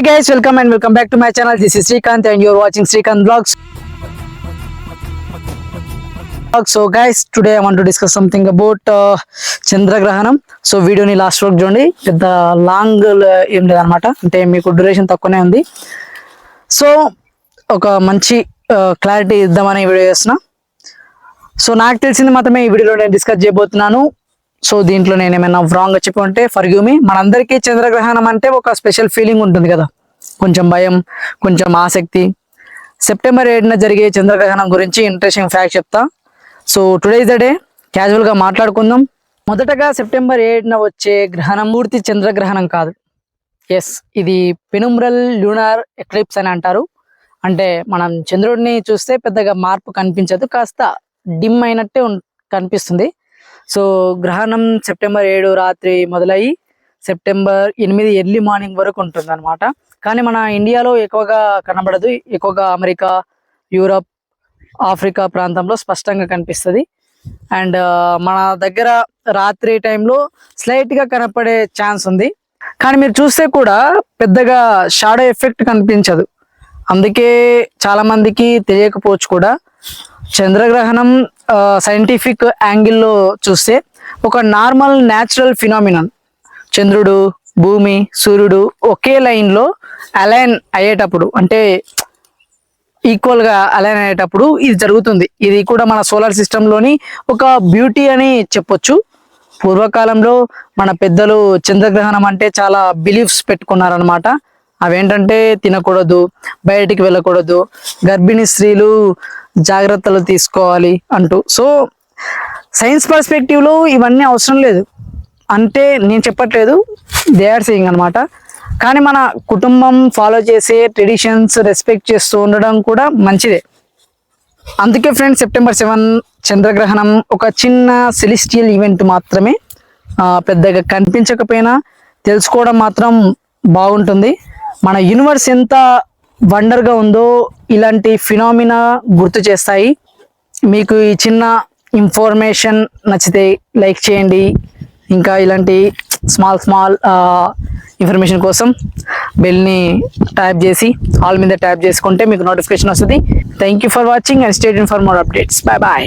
Hi guys welcome and welcome back to my channel this is Srikanth and you're watching Srikanth blogs so guys today I want to discuss something about చంద్రగ్రహణం so వీడియోని last వరకు చూడండి. పెద్ద long uh, ఏం లేదనమాట అంటే మీకు duration తక్కువనే ఉంది. సో ఒక మంచి uh, క్లారిటీ ఇద్దామని వీడియో చేస్తున్నా. సో నాకు తెలిసింది మాత్రమే ఈ వీడియోలో నేను డిస్కస్ చేయబోతున్నాను. సో దీంట్లో నేను ఏమైనా రాంగ్ చెప్పి ఉంటే ఫర్గ్యూమి మనందరికీ చంద్రగ్రహణం అంటే ఒక స్పెషల్ ఫీలింగ్ ఉంటుంది కదా. కొంచెం భయం కొంచెం ఆసక్తి. సెప్టెంబర్ ఏడున జరిగే చంద్రగ్రహణం గురించి ఇంట్రెస్టింగ్ ఫ్యాక్ట్ చెప్తా. సో టుడే ద డే క్యాజువల్గా మాట్లాడుకుందాం. మొదటగా సెప్టెంబర్ ఏడున వచ్చే గ్రహణం పూర్తి చంద్రగ్రహణం కాదు. ఎస్ ఇది పెనుమ్రల్ లూనార్ ఎక్లిప్స్ అని అంటారు. అంటే మనం చంద్రుడిని చూస్తే పెద్దగా మార్పు కనిపించదు. కాస్త డిమ్ అయినట్టే ఉన్- కనిపిస్తుంది. సో గ్రహణం సెప్టెంబర్ ఏడు రాత్రి మొదలయ్యి సెప్టెంబర్ ఎనిమిది ఎర్లీ మార్నింగ్ వరకు ఉంటుంది అనమాట కానీ మన ఇండియాలో ఎక్కువగా కనబడదు. ఎక్కువగా అమెరికా యూరప్ ఆఫ్రికా ప్రాంతంలో స్పష్టంగా కనిపిస్తుంది. అండ్ మన దగ్గర రాత్రి టైంలో స్లైట్గా కనపడే ఛాన్స్ ఉంది. కానీ మీరు చూస్తే కూడా పెద్దగా షాడో ఎఫెక్ట్ కనిపించదు. అందుకే చాలామందికి తెలియకపోవచ్చు కూడా. చంద్రగ్రహణం సైంటిఫిక్ యాంగిల్లో చూస్తే ఒక నార్మల్ న్యాచురల్ ఫినామినన్ చంద్రుడు భూమి సూర్యుడు ఒకే లైన్లో అలైన్ అయ్యేటప్పుడు అంటే ఈక్వల్గా అలైన్ అయ్యేటప్పుడు ఇది జరుగుతుంది. ఇది కూడా మన సోలార్ సిస్టంలోని ఒక బ్యూటీ అని చెప్పొచ్చు. పూర్వకాలంలో మన పెద్దలు చంద్రగ్రహణం అంటే చాలా బిలీఫ్స్ పెట్టుకున్నారనమాట అవేంటంటే తినకూడదు బయటికి వెళ్ళకూడదు. గర్భిణీ స్త్రీలు జాగ్రత్తలు తీసుకోవాలి అంటూ. సో సైన్స్ పర్స్పెక్టివ్లో ఇవన్నీ అవసరం లేదు. అంటే నేను చెప్పట్లేదు దే ఆర్ సేయింగ్ అనమాట కానీ మన కుటుంబం ఫాలో చేసే ట్రెడిషన్స్ రెస్పెక్ట్ చేస్తూ ఉండడం కూడా మంచిదే. అందుకే ఫ్రెండ్స్ సెప్టెంబర్ సెవెన్ చంద్రగ్రహణం ఒక చిన్న సెలిస్టియల్ ఈవెంట్ మాత్రమే పెద్దగా కనిపించకపోయినా తెలుసుకోవడం మాత్రం బాగుంటుంది. మన యూనివర్స్ ఎంత వండర్గా ఉందో ఇలాంటి ఫినామినా గుర్తు చేస్తాయి. మీకు ఈ చిన్న ఇన్ఫర్మేషన్ నచ్చితే లైక్ చేయండి. ఇంకా ఇలాంటి స్మాల్ స్మాల్ ఇన్ఫర్మేషన్ కోసం బెల్ని ట్యాప్ చేసి ఆల్ మీద ట్యాప్ చేసుకుంటే మీకు నోటిఫికేషన్ వస్తుంది. Thank you for watching and stay in for more updates bye bye